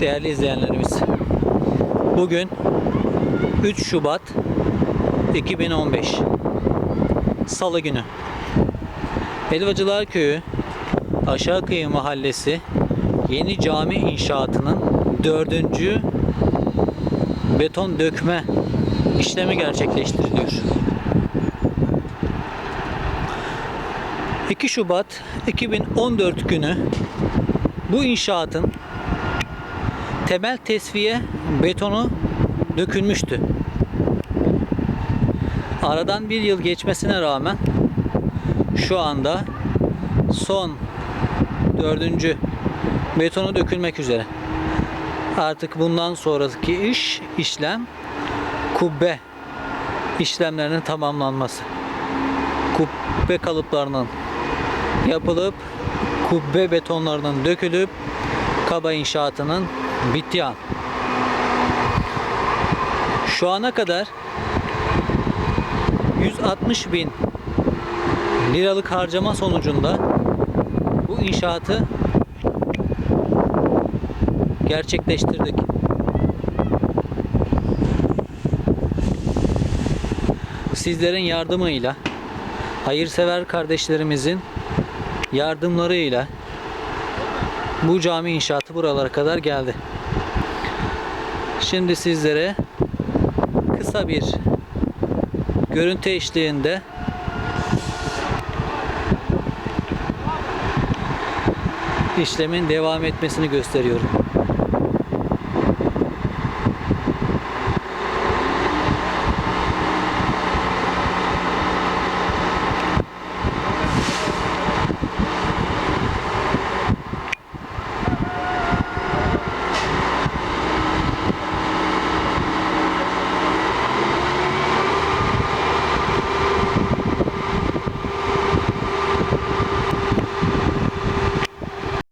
değerli izleyenlerimiz. Bugün 3 Şubat 2015 Salı günü. Helvacılar Köyü Aşağıkıyı Mahallesi Yeni Cami inşaatının dördüncü beton dökme işlemi gerçekleştiriliyor. 2 Şubat 2014 günü bu inşaatın temel tesviye betonu dökülmüştü. Aradan bir yıl geçmesine rağmen şu anda son dördüncü betonu dökülmek üzere. Artık bundan sonraki iş, işlem kubbe işlemlerinin tamamlanması. Kubbe kalıplarının yapılıp kubbe betonlarının dökülüp kaba inşaatının bittiği an. Şu ana kadar 160 bin liralık harcama sonucunda bu inşaatı gerçekleştirdik. Sizlerin yardımıyla, hayırsever kardeşlerimizin yardımlarıyla bu cami inşaatı buralara kadar geldi. Şimdi sizlere kısa bir görüntü eşliğinde işlemin devam etmesini gösteriyorum.